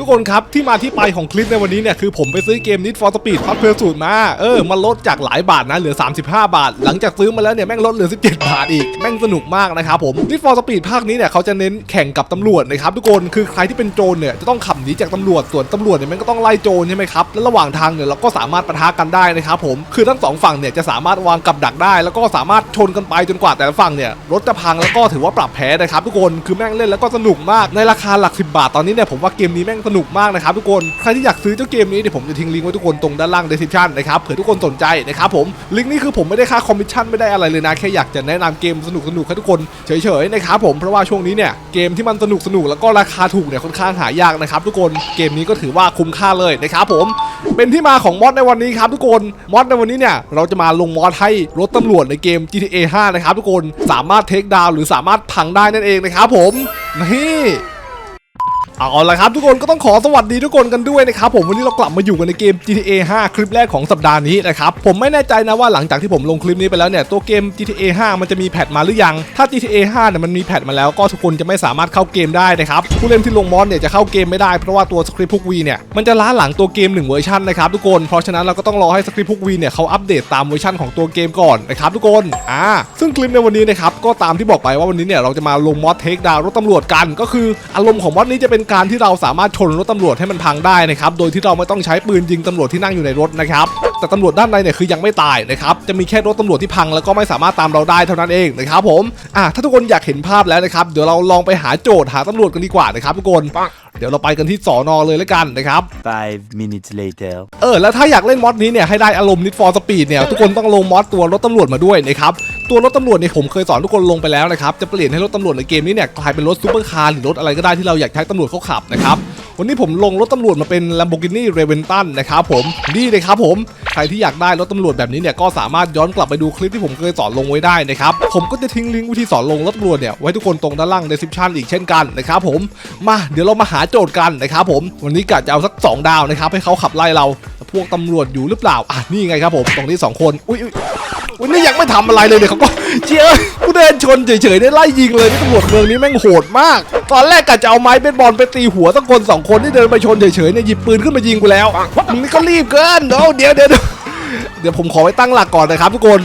ทุกคนครับที่มาที่ไปของคลิปในวันนี้เนี่ยคือผมไปซื้อเกม Need for Speed พัทเพลสูตรมาเออมันลดจากหลายบาทนะเหลือ 35 บาท หลังจากซื้อมาแล้วเนี่ยแม่งลดเหลือ 17 บาทอีกแม่งสนุกมากนะครับผม Need for Speed ภาคนี้เนี่ยเขาจะเน้นแข่งกับตำรวจนะครับทุกคนคือใครที่เป็นโจรเนี่ยจะต้องขับหนีจากตำรวจส่วนตำรวจเนี่ยแม่งก็ต้องไล่โจรใช่ไหมครับแล้วระหว่างทางเนี่ยเราก็สามารถปะทะกันได้นะครับผมคือทั้งสองฝั่งเนี่ยจะสามารถวางกับดักได้ แล้วก็สามารถชนกันไปจนกว่าแต่ละฝั่งเนี่ยรถจะพังแล้วก็ถือว่าปรับแพ้นะครับทุกคนคือแม่งเล่นแล้วก็สนุกมากในราคาหลัก 10 บาทตอนนี้เนี่ยผมว่าเกมนี้แม่งสนุกมากนะครับทุกคนใครที่อยากซื้อเจ้าเกมนี้เดี๋ยวผมจะทิ้งลิงก์ไว้ทุกคนตรงด้านล่าง description นะครับเผื่อทุกคนสนใจนะครับผมลิงก์นี้คือผมไม่ได้ค่าคอมมิชชั่นไม่ได้อะไรเลยนะแค่อยากจะแนะนำเกมสนุกสนุกให้ทุกคนเฉยๆนะครับผมเพราะว่าช่วงนี้เนี่ยเกมที่มันสนุกสนุกแล้วก็ราคาถูกเนี่ยค่อนข้างหายากนะครับทุกคนเกมนี้ก็ถือว่าคุ้มค่าเลยนะครับผมเป็นที่มาของมอดในวันนี้ครับทุกคนมอดในวันนี้เนี่ยเราจะมาลงมอดให้รถตำรวจในเกม GTA 5 นะครับทุกคนสามารถเทคดาวหรือสามารถพังได้นั่นเองนะครับผมนี่ เอาละครับทุกคนก็ต้องขอสวัสดีทุกคนกันด้วยนะครับผมวันนี้เรากลับมาอยู่กันในเกม GTA 5 คลิปแรกของสัปดาห์นี้นะครับผมไม่แน่ใจนะว่าหลังจากที่ผมลงคลิปนี้ไปแล้วเนี่ยตัวเกม GTA 5 มันจะมีแพทมาหรือยัง ถ้า GTA 5เนี่ยมันมีแพทมาแล้วก็ทุกคนจะไม่สามารถเข้าเกมได้นะครับผู้เล่นที่ลงมอดเนี่ยจะเข้าเกมไม่ได้เพราะว่าตัวสคริปต์พวกวีเนี่ยมันจะล้าหลังตัวเกม1เวอร์ชันนะครับทุกคนเพราะฉะนั้นเราก็ต้องรอให้สคริปต์พวกวีเนี่ยเขาอัปเดตตามเวอร์ชันของตัวเกมก่อนนะครับทุกคนอ่าซึ่งคลิปในวันนี้นะครับก็ตามที่บอกไปว่าวันนี้เนี่ยเราจะมาลงมอดเทคดาวรถตำรวจกันก็คืออารมณ์ของมอดนี้จะเป็นการที่เราสามารถชนรถตำรวจให้มันพังได้นะครับโดยที่เราไม่ต้องใช้ปืนยิงตำรวจที่นั่งอยู่ในรถนะครับแต่ตำรวจด้านในเนี่ยคือยังไม่ตายนะครับจะมีแค่รถตำรวจที่พังแล้วก็ไม่สามารถตามเราได้เท่านั้นเองนะครับผมอะถ้าทุกคนอยากเห็นภาพแล้วนะครับเดี๋ยวเราลองไปหาโจทย์หาตำรวจกันดีกว่านะครับทุกคนเดี๋ยวเราไปกันที่สอนอเลยแล้วกันนะครับ Five minutes later. เออแล้วถ้าอยากเล่นมอดนี้เนี่ยให้ได้อารมณ์ Need for Speed เนี่ยทุกคนต้องลงมอดตัวรถตำรวจมาด้วยนะครับ ตัวรถตำรวจเนี่ยผมเคยสอนทุกคนลงไปแล้วนะครับจะเปลี่ยนให้รถตำรวจในเกมนี้เนี่ยกลายเป็นรถซูเปอร์คาร์หรือรถอะไรก็ได้ที่เราอยากใช้ตำรวจเขาขับนะครับวันนี้ผมลงรถตำรวจมาเป็น Lamborghini Reventon นะครับผมนี่เลยครับผมใครที่อยากได้รถตำรวจแบบนี้เนี่ยก็สามารถย้อนกลับไปดูคลิปที่ผมเคยสอนลงไว้ได้นะครับผมก็จะทิ้งลิงก์วิธีสอนลงรถตำรวจเนี่ยไว้ทุกคนตรงด้านล่าง description อีกเช่นกันนะครับผมมาเดี๋ยวเรามาหาโจทย์กันนะครับผมวันนี้กะจะเอาสักสองดาวนะครับให้เขาขับไล่เราพวกตำรวจอยู่หรือเปล่าอะนี่ไงครับผมตรงนี้ 2 คนอุ้ย อุ๊ยอุ้ยนี่ยังไม่ทำอะไรเลยเนี่ยเขาก็เจียกูเดินชนเฉยๆได้ไล่ยิงเลยนี่ตำรวจเมืองนี้แม่งโหดมาก ตอนแรกกะจะเอาไม้เบสบอลไปตีหัวสักคนสองคนที่เดินไปชนเฉยๆเนี่ยหยิบปืนขึ้นมายิงกูแล้วมึงนี่ก็รีบเกินเดี๋ยวเดี๋ยวเดี๋ยวเดี๋ยวผมขอไปตั้งหลักก่อนนะครับทุกคน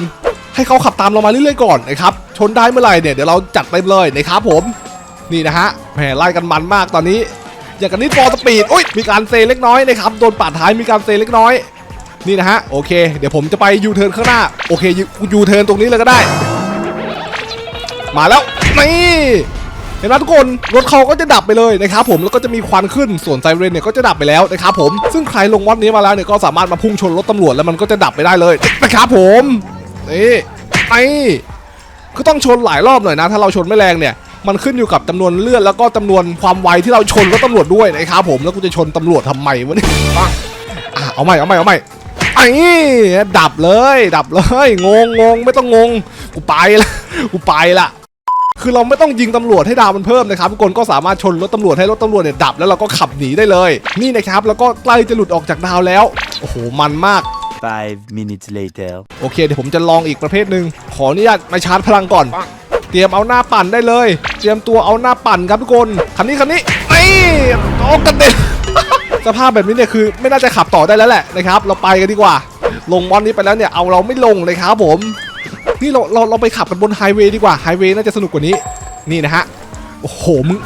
ให้เขาขับตามเรามาเรื่อยๆก่อนนะครับชนได้เมื่อไหร่เนี่ยเดี๋ยวเราจัดเต็มเลยนะครับผมนี่นะฮะแหมไล่กันมันมากตอนนี้ อย่างกันนิดฟอร์สปีดอุ้ยมีการเซเล็กน้อยนะครับโดนปาดท้ายมีการเซเล็กน้อย นี่นะฮะโอเค เดี๋ยวผมจะไปยูเทิร์นข้างหน้าโอเคยูยูเทิร์นตรงนี้เลยก็ได้ มาแล้วนี่เห็นไหมทุกคนรถเขาก็จะดับไปเลยนะครับผมแล้วก็จะมีควันขึ้นส่วนไซเรนเนี่ยก็จะดับไปแล้วนะครับผมซึ่งใครลงวัดนี้มาแล้วเนี่ยก็สามารถมาพุ่งชนรถตำรวจแล้วมันก็จะดับไปได้เลยนะครับผมนี่ไอ้ก็ต้องชนหลายรอบหน่อยนะ ถ้าเราชนไม่แรงเนี่ยมันขึ้นอยู่กับจำนวนเลือดแล้วก็จำนวนความไวที่เราชนรถตำรวจด้วยนะครับผมแล้วกูจะชนตำรวจทำไมวะเนี่ยเอาใหม่เอาใหม่เอาใหม่ ไอ้ดับเลยดับเลยงงงงไม่ต้องงงกูไปละกูไปละคือเราไม่ต้องยิงตำรวจให้ดาวมันเพิ่มนะครับทุกคนก็สามารถชนรถตำรวจให้รถตำรวจเนี่ยดับแล้วเราก็ขับหนีได้เลย นี่นะครับแล้วก็ใกล้จะหลุดออกจากดาวแล้วโอ้โหมันมาก Five minutes later. โอเค เดี๋ยวผมจะลองอีกประเภทหนึ่งขออนุญาตมาชาร์จพลังก่อน เตรียมเอาหน้าปั่นได้เลย เตรียมตัวเอาหน้าปั่นครับทุกคน คันนี้คันนี้นี่โอ้กระเด็น สภาพแบบนี้เนี่ยคือไม่น่าจะขับต่อได้แล้วแหละนะครับ เราไปกันดีกว่า ลงมอนนี้ไปแล้วเนี่ยเอาเราไม่ลงเลยครับผม นี่เราเราเราไปขับกันบนไฮเวย์ดีกว่าไฮเวย์น่าจะสนุกกว่านี้ นี่นะฮะ โอ้โหมึง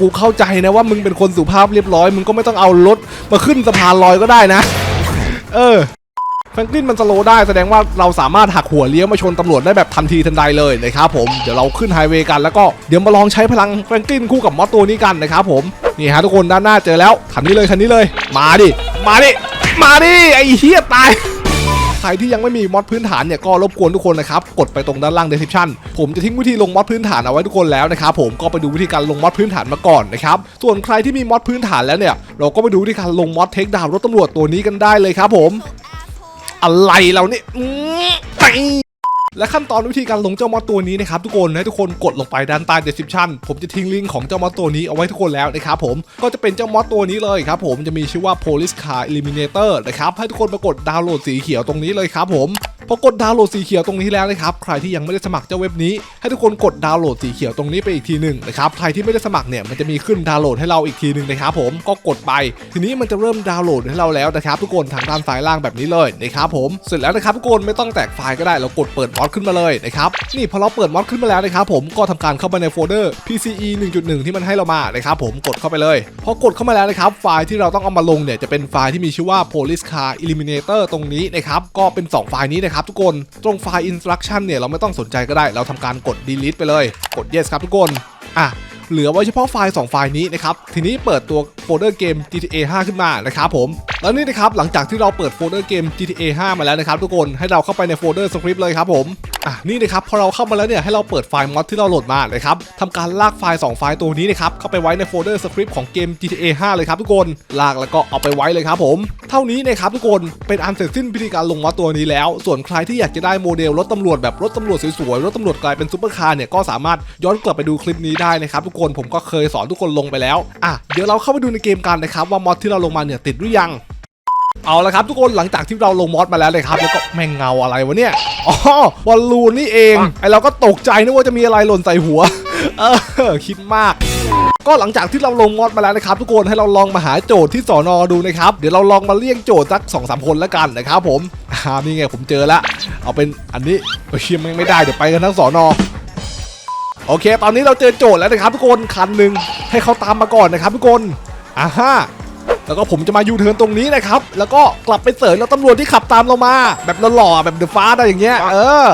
กูเข้าใจนะว่ามึงเป็นคนสุภาพเรียบร้อย มึงก็ไม่ต้องเอารถมาขึ้นสะพานลอยก็ได้นะ เออแฟรงกลินมันสโลว์ได้แสดงว่าเราสามารถหักหัวเลี้ยวมาชนตำรวจได้แบบทันทีทันใดเลยนะครับผมเดี๋ยวเราขึ้นไฮเวย์กันแล้วก็เดี๋ยวมาลองใช้พลังแฟรงกลินคู่กับมอสตัวนี้กันนะครับผม นี่ฮะทุกคนด้านหน้าเจอแล้วคันนี้เลยคันนี้เลย มาดิ มาดิ มาดิ ไอ้เฮียตายใครที่ยังไม่มีมอดพื้นฐานเนี่ยก็รบกวนทุกคนนะครับกดไปตรงด้านล่าง description ผมจะทิ้งวิธีลงมอดพื้นฐานเอาไว้ทุกคนแล้วนะครับผมก็ไปดูวิธีการลงมอดพื้นฐานมาก่อนนะครับส่วนใครที่มีมอดพื้นฐานแล้วเนี่ยเราก็ไปดูวิธีการลงมอดเทคดาวรถตำรวจตัวนี้กันได้เลยครับผม อะไรเราเนี่ย และขั้นตอนวิธีการลงเจ้ามอสตัวนี้นะครับทุกคนให้ทุกคนกดลงไปด้านใต้ description ผมจะทิ้งลิงก์ของเจ้ามอสตัวนี้เอาไว้ทุกคนแล้วนะครับผมก็จะเป็นเจ้ามอสตัวนี้เลยครับผมจะมีชื่อว่า police car eliminator นะครับให้ทุกคนไปกดดาวน์โหลดสีเขียวตรงนี้เลยครับผม พอกดดาวน์โหลดสีเขียวตรงนี้แล้วนะครับใครที่ยังไม่ได้สมัครเจ้าเว็บนี้ให้ทุกคนกดดาวน์โหลดสีเขียวตรงนี้ไปอีกทีหนึ่งนะครับใครที่ไม่ได้สมัครเนี่ยมันจะมีขึ้นดาวน์โหลดให้เราอีกทีหนึ่งนะครับผมก็กดไป ทีนี้มันจะเริ่มดาวน์โหลดให้เราแล้วนะครับทุกคนทางด้านซ้ายล่างแบบนี้เลยนะครับผมเสร็จแล้วนะครับทุกคนไม่ต้องแตกไฟล์ก็ได้เรากดเปิดมอดขึ้นมาเลยนะครับนี่พอเราเปิดมอดขึ้นมาแล้วนะครับผมก็ทำการเข้าไปในโฟลเดอร์ PCE 1.1 ที่มันให้เรามานะครับผมกดเข้าไปเลยพอกดเข้ามาแล้วนะครับไฟล์ที่เราต้องเอามาลงเนี่ยจะเป็นไฟล์ที่มีชื่อว่า Police Car Eliminator ตรงนี้นะครับก็เป็น 2 ไฟล์นี้นะครับทุกคนตรงไฟล์ Instruction เนี่ยเราไม่ต้องสนใจก็ได้ เราทำการกด delete ไปเลย กด yes ครับทุกคนอะ เหลือไว้เฉพาะไฟล์ 2 ไฟล์นี้นะครับ ทีนี้เปิดตัวโฟลเดอร์เกม GTA 5 ขึ้นมานะครับผม แล้วนี่นะครับหลังจากที่เราเปิดโฟลเดอร์เกม GTA 5 มาแล้วนะครับทุกคนให้เราเข้าไปในโฟลเดอร์สคริปต์เลยครับผมอะนี่นะครับพอเราเข้ามาแล้วเนี่ยให้เราเปิดไฟล์มอดที่เราโหลดมานะครับทำการลากไฟล์ 2 ไฟล์ตัวนี้นะครับเข้าไปไว้ในโฟลเดอร์สคริปต์ของเกม GTA 5 เลยครับทุกคนลากแล้วก็เอาไปไว้เลยครับผม เท่านี้นะครับทุกคนเป็นอันเสร็จสิ้นพิธีการลงมอดตัวนี้แล้ว ส่วนใครที่อยากจะได้โมเดลรถตำรวจแบบรถตำรวจสวยๆรถตำรวจกลายเป็นซุปเปอร์คาร์เนี่ยก็สามารถย้อนกลับไปดูคลิปนี้ได้นะครับทุกคนผมก็เคยสอนทุกคนลงไปแล้วอะเดี๋ยวเราเข้าไปดูในเกมกันนะครับว่ามอดที่เราลงมาเนี่ยติดหรือยังเอาละครับทุกคนหลังจากที่เราลงมอดมาแล้วเลยครับแล้วก็แม่งเงาอะไรวะเนี่ยอ๋อบอลลูนนี่เองไอเราก็ตกใจนึกว่าจะมีอะไรหล่นใส่หัว เออคิดมาก ก็หลังจากที่เราลงมอดมาแล้วนะครับทุกคนให้เราลองมาหาโจทย์ที่สอนอดูนะครับเดี๋ยวเราลองมาเลี่ยงโจทย์สักสองสามคนแล้วกันนะครับผมอ่านี่ไงผมเจอแล้วเอาเป็นอันนี้เฮ้ยเชี่ยแม่งไม่ได้เดี๋ยวไปกันทั้งสอนอ โอเค ตอนนี้เราเจอโจทย์แล้วนะครับทุกคนคันหนึ่งให้เขาตามมาก่อนนะครับทุกคนอ่าฮะแล้วก็ผมจะมายูเทิร์นตรงนี้นะครับ แล้วก็กลับไปเสยแล้วตำรวจที่ขับตามเรามา แบบหล่อๆแบบเดอะฟ้าอะไรอย่างเงี้ย เออ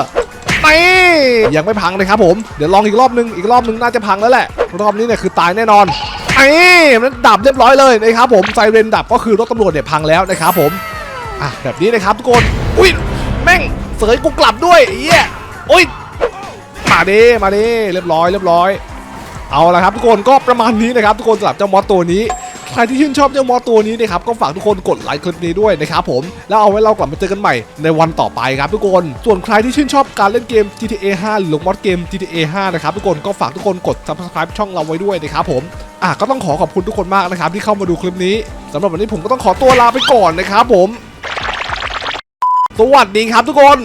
นี่ยังไม่พังเลยครับผม เดี๋ยวลองอีกรอบนึง อีกรอบนึงน่าจะพังแล้วแหละ รอบนี้เนี่ยคือตายแน่นอนนี่มันดับเรียบร้อยเลยนะครับผม ไซเรนดับก็คือรถตำรวจเนี่ยพังแล้วนะครับผม อะแบบนี้นะครับทุกคน อุ้ยแม่งเสยกูกลับด้วยไอ้เหี้ยอุ้ย มาดิมาดิเรียบร้อยเรียบร้อย เอาละครับทุกคนก็ประมาณนี้นะครับทุกคนสำหรับเจ้ามอสตัวนี้ใครที่ชื่นชอบเจ้ามอสตัวนี้นะครับก็ฝากทุกคนกดไลค์คลิปนี้ด้วยนะครับผมแล้วเอาไว้เรากลับมาเจอกันใหม่ในวันต่อไปครับทุกคนส่วนใครที่ชื่นชอบการเล่นเกม GTA 5 หรือลงมอสเกม GTA 5 นะครับทุกคนก็ฝากทุกคนกด subscribe ช่องเราไว้ด้วยนะครับผมอะก็ต้องขอขอบคุณทุกคนมากนะครับที่เข้ามาดูคลิปนี้สำหรับวันนี้ผมก็ต้องขอตัวลาไปก่อนนะครับผม สวัสดีครับทุกคน